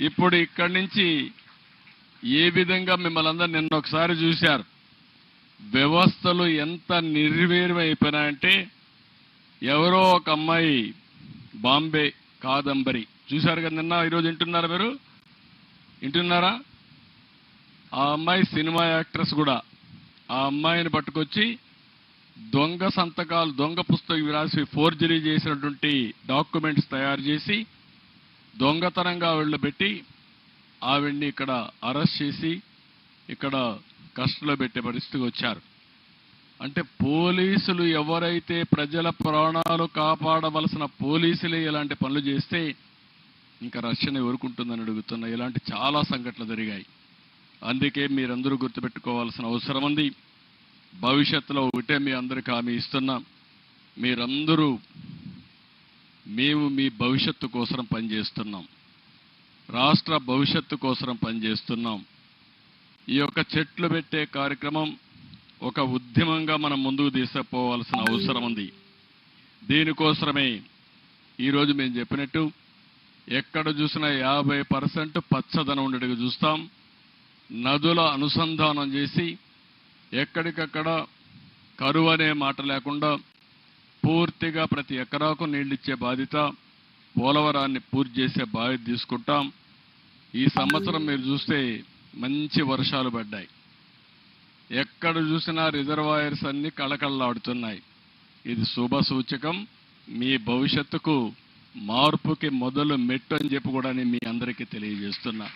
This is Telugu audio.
ఇప్పుడు ఇక్కడి నుంచి ఏ విధంగా మిమ్మల్ని అందరూ నిన్న ఒకసారి చూశారు? వ్యవస్థలు ఎంత నిర్వీర్యం అయిపోయినాయంటే ఎవరో ఒక అమ్మాయి బాంబే కాదంబరి. చూశారు కదా నిన్న ఈరోజు వింటున్నారా మీరు? వింటున్నారా? ఆ అమ్మాయి సినిమా యాక్ట్రెస్ కూడా. ఆ అమ్మాయిని పట్టుకొచ్చి దొంగ సంతకాలు దొంగ పుస్తకం రాసి ఫోర్జరీ చేసినటువంటి డాక్యుమెంట్స్ తయారు చేసి దొంగతనంగా ఆవిడ పెట్టి ఆవిడ్ని ఇక్కడ అరెస్ట్ చేసి ఇక్కడ కస్టడీలో పెట్టే పరిస్థితికి వచ్చారు. అంటే పోలీసులు ఎవరైతే ప్రజల ప్రాణాలు కాపాడవలసిన పోలీసులే ఇలాంటి పనులు చేస్తే ఇంకా రక్షణ ఎవరుకుంటుందని అడుగుతున్నా. ఇలాంటి చాలా సంఘటనలు జరిగాయి. అందుకే మీరందరూ గుర్తుపెట్టుకోవాల్సిన అవసరం ఉంది. భవిష్యత్తులో ఒకటే మీ అందరికీ హామీ ఇస్తున్నాం. మీరందరూ మేము మీ భవిష్యత్తు కోసం పనిచేస్తున్నాం. రాష్ట్ర భవిష్యత్తు కోసం పనిచేస్తున్నాం. ఈ యొక్క చెట్లు పెట్టే కార్యక్రమం ఒక ఉద్యమంగా మనం ముందుకు తీసుకుపోవాల్సిన అవసరం ఉంది. దీనికోసమే ఈరోజు మేము చెప్పినట్టు ఎక్కడ చూసినా యాభై పర్సెంట్ పచ్చదనం ఉండేట్టుగా చూస్తాం. నదుల అనుసంధానం చేసి ఎక్కడికక్కడ కరువు అనే మాట లేకుండా పూర్తిగా ప్రతి ఎకరాకు నీళ్ళిచ్చే బాధ్యత పోలవరాన్ని పూర్తి చేసే బాధ్యత తీసుకుంటాం. ఈ సంవత్సరం మీరు చూస్తే మంచి వర్షాలు పడ్డాయి. ఎక్కడ చూసినా రిజర్వాయర్స్ అన్నీ కళకళలాడుతున్నాయి. ఇది శుభ సూచకం. మీ భవిష్యత్తుకు మార్పుకి మొదలు మెట్టు అని చెప్పి కూడా నేను మీ అందరికీ తెలియజేస్తున్నా.